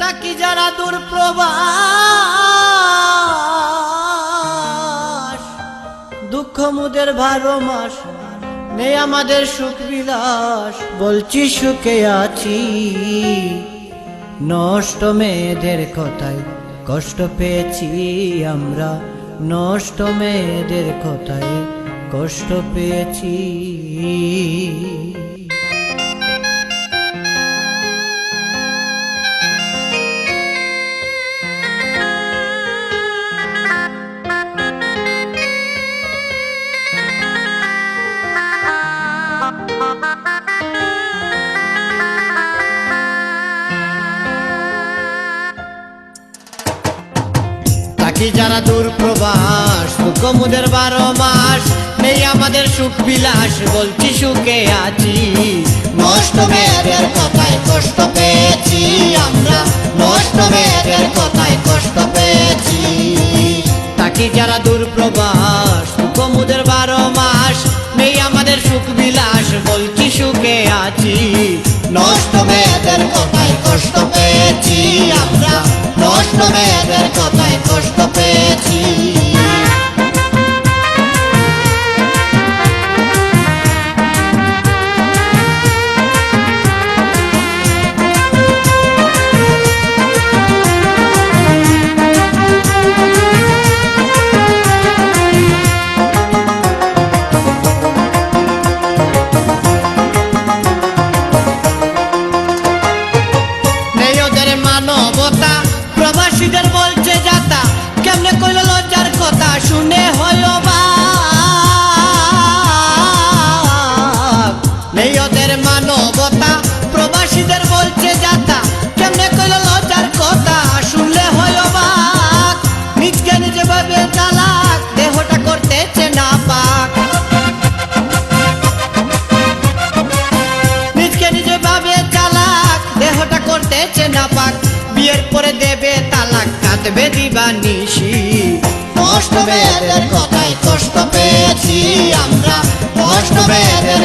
তাকি যারা দূর প্রবাস দুঃখ মুদের ভারো মাস, নেই আমাদের সুখ বিলাস। বলছি, সুখে আছি। নষ্ট মেয়েদের কথায় কষ্ট পেয়েছি আমরা। নষ্ট মেয়েদের কথায় কষ্ট পেয়েছি। থাকি যারা দূর প্রবাস দুঃখ বারো মাস, নেই আমাদের সুখ বিলাস, বলছি সুখে আছি। নষ্ট মেয়েদের কথায় কষ্ট পেয়েছি আমরা, নষ্ট মেয়েদের কথায় কষ্ট পেয়েছি। থাকি যারা দূর প্রবাস বলছি সুখে আছি। নষ্ট মেয়েদের কথায় কষ্ট পেয়েছি আমরা। নষ্ট মেয়েদের কথায় কষ্ট পেয়েছি। মানবতা প্রবাসীদের বলছে যাতা। কেমনে কইল লজ্জার কথা, শুনে হইল বা মানবতা, প্রবাসীদের বলছে যাতা। কেমনে কইল লজ্জার কথা, শুনলে হইল বা নিজকে নিজে ভাবে চালাক, দেহটা করতেছে না পাক। নিজকে নিজে ভাবে চালাক, দেহটা করতেছে না পাক। দেবে তালাক কাঁদবে দিবা নিশি কষ্ট মেয়েদের কথায় কষ্ট পেয়েছি আমরা কষ্ট মেয়েদের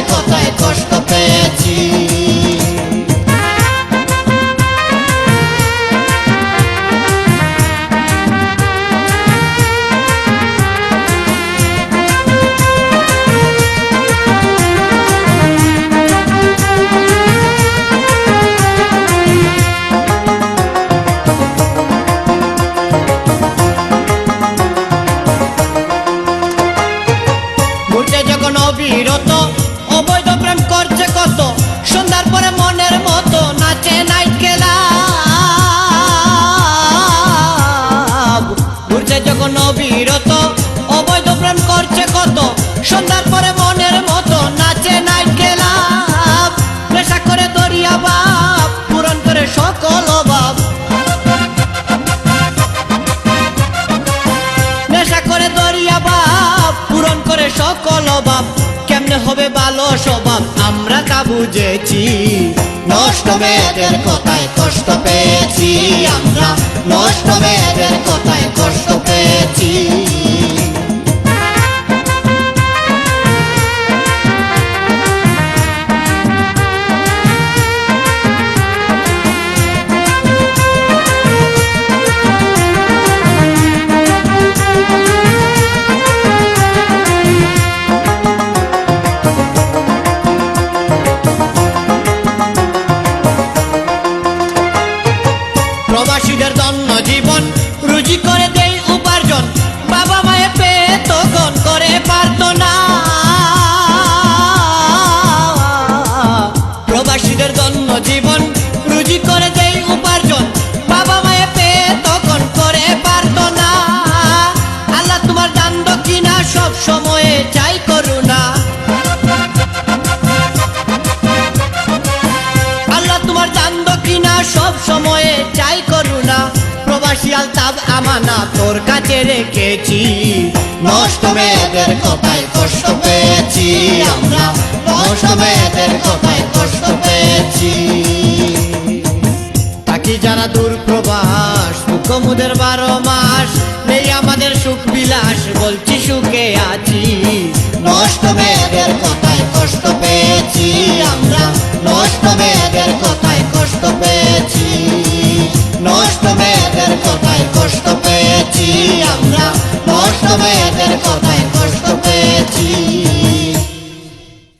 ঘুরছে যখন অবিরত অবৈধ প্রেম করছে কত, সন্ধ্যার পরে মনের মতো নাচে ক্লাব নেশা করে দরিয়া বাপ পূরণ করে সকল অভাব। করে দরিয়া বাপ পূরণ করে সকল অভাব। কেমনে হবে ভালো স্বভাব? আমরা তা বুঝেছি। নষ্ট মেয়েদের কথায় কষ্ট পেয়েছি আমরা, নষ্ট মেয়েদের জীবন, রুজি করে দেই উপার্জন। বাবা মায়ে পেয়ে তখন করে পারত না প্রবাসীদের জন্য জীবন, রুজি করে দেই উপার্জন। বাবা মায়ে পেয়ে তখন করে পারত না আল্লাহ তোমার দান কিনা সব সময়ে আলতাব আমানা তোর কাছে রেখেছি। নষ্ট মেয়েদের কথায় কষ্ট পেয়েছি। আমরা নষ্ট মেয়েদের কথায় কষ্ট পেয়েছি। তাকি যারা দূর প্রবাস দুঃখ মুদের বারো মাস, নেই আমাদের সুখ বিলাস, বলছি সুখে আছি। নষ্ট মেয়েদের কথায় কষ্ট পেয়েছি। আমরা নষ্ট মেয়েদের কথায় समय